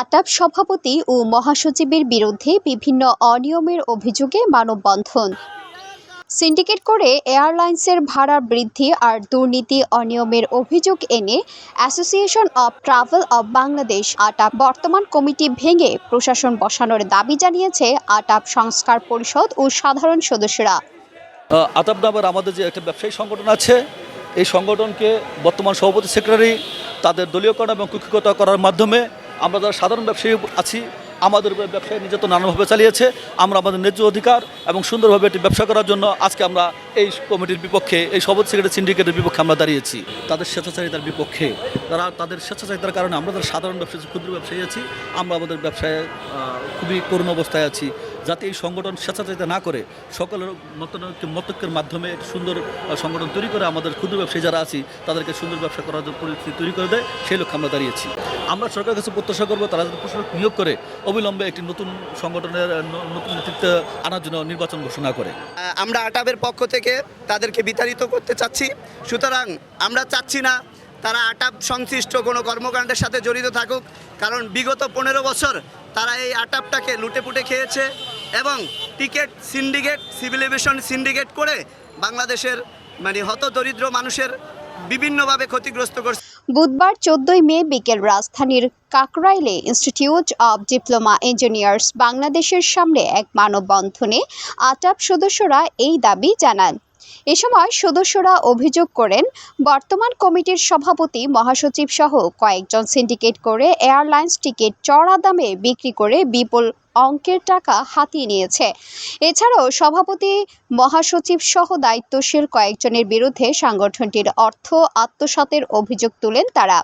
আটাপ সভাপতি ও মহাসচিবের বিরুদ্ধে বিভিন্ন অনিয়মের অভিযোগে মানববন্ধন। সিন্ডিকেট করে এয়ারলাইন্সের ভাড়া বৃদ্ধি আর দুর্নীতি অনিয়মের অভিযোগ এনে association of travel of Bangladesh আটাপ বর্তমান কমিটি ভেঙে প্রশাসন বসানোর দাবি জানিয়েছে আটাপ সংস্কার পরিষদ ও সাধারণ সদস্যরা। আতাব নামের আমাদের যে একটা ব্যবসায়ী সংগঠন আছে, এই সংগঠনকে বর্তমান সভাপতি সেক্রেটারি তাদের দলীয়করণ এবং কুক্ষিগতা করার মাধ্যমে আমরা যারা সাধারণ ব্যবসায়ী আছি, আমাদের উপরে ব্যবসায়ী তো নানাভাবে চালিয়েছে। আমরা আমাদের ন্যায্য অধিকার এবং সুন্দরভাবে এটি ব্যবসা করার জন্য আজকে আমরা এই কমিটির বিপক্ষে, এই সবজ সিগারেট সিন্ডিকেটের বিপক্ষে আমরা দাঁড়িয়েছি। তাদের স্বেচ্ছাচারিতার বিপক্ষে, তারা তাদের স্বেচ্ছাচারিতার কারণে আমরা যারা সাধারণ ব্যবসায়ী, ক্ষুদ্র ব্যবসায়ী আছি, আমরা আমাদের ব্যবসায় খুবই করুণ অবস্থায় আছি। যাতে এই সংগঠন স্বেচ্ছাচারিতা না করে সকলের মতক্যের মাধ্যমে সুন্দর সংগঠন তৈরি করে আমাদের ক্ষুদ্র ব্যবসায়ী যারা আছি, তাদেরকে সুন্দর ব্যবসা করার জন্য পরিস্থিতি তৈরি করে দেয়, সেই লক্ষ্যে আমরা দাঁড়িয়েছি। আমরা সরকারের কাছে প্রত্যাশা করব, তারা যাতে প্রশাসক নিয়োগ করে, অবিলম্বে একটি নতুন সংগঠনের নতুন নেতৃত্ব আনার জন্য নির্বাচন ঘোষণা করে। আমরা আটাবের পক্ষ থেকে তাদেরকে বিতাড়িত করতে চাচ্ছি। সুতরাং আমরা চাচ্ছি না তারা আটাব সংশ্লিষ্ট কোনো কর্মকাণ্ডের সাথে জড়িত থাকুক, কারণ বিগত পনেরো বছর তারা এই আটাবটাকে লুটেপুটে খেয়েছে এবং ticket syndicate, civil aviation syndicate করে বাংলাদেশের মানে হত দরিদ্র মানুষের বিভিন্নভাবে ক্ষতিগ্রস্ত করছে। বুধবার চোদ্দই মে বিকেল রাজধানীর কাকরাইলে ইনস্টিটিউট অব ডিপ্লোমা ইঞ্জিনিয়ার্স বাংলাদেশের সামনে এক মানববন্ধনে আটাপ সদস্যরা এই দাবি জানান। এ সময় সদস্যরা অভিযোগ করেন, বর্তমান কমিটির সভাপতি মহাসচিব সহ কয়েকজন সিন্ডিকেট করে এয়ারলাইন্স টিকিট চড়া দামে বিক্রি করে বিপুল অঙ্কের টাকা হাতিয়ে নিয়েছে। এছাড়াও সভাপতি মহাসচিব সহ দায়িত্বশীল কয়েকজনের বিরুদ্ধে সাংগঠনটির অর্থ আত্মসাতের অভিযোগ তুলেন তারা।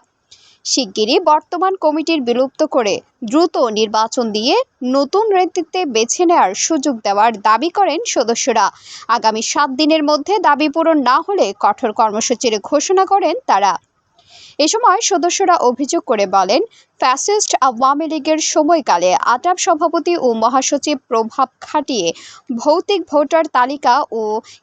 শিগগিরই বর্তমান কমিটির বিলুপ্ত করে দ্রুত নির্বাচন দিয়ে নতুন নেতৃত্বে বেছে নেওয়ার সুযোগ দেওয়ার দাবি করেন সদস্যরা। আগামী সাত দিনের মধ্যে দাবি পূরণ না হলে কঠোর কর্মসূচির ঘোষণা করেন তারা। এ সময় সদস্যরা অভিযোগ করে বলেন ফ্যাসিস্ট আওয়ামী লীগের সময়কালে আটাপ সভাপতি ও মহাসচিব প্রভাব খাটিয়ে ভৌতিক ভোটার তালিকা ও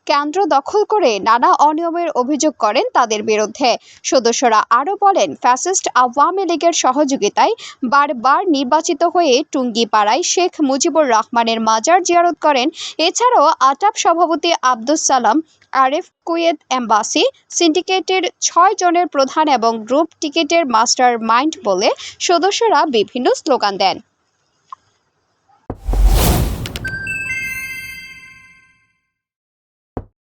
কেন্দ্র দখল করে নানা অনিয়মের অভিযোগ করেন তাদের বিরুদ্ধে। সদস্যরা আরও বলেন, ফ্যাসিস্ট আওয়ামী লীগের সহযোগিতায় বারবার নির্বাচিত হয়ে টুঙ্গিপাড়ায় শেখ মুজিবুর রহমানের মাজার জিয়ারত করেন। এছাড়াও আটাপ সভাপতি আব্দুস সালাম আরেফ কুয়েত এম্বাসি, সিন্ডিকেটের ছয় জনের প্রধান এবং গ্রুপ টিকেটের মাস্টার মাইন্ড বলে সদস্যরা বিভিন্ন স্লোগান দেন।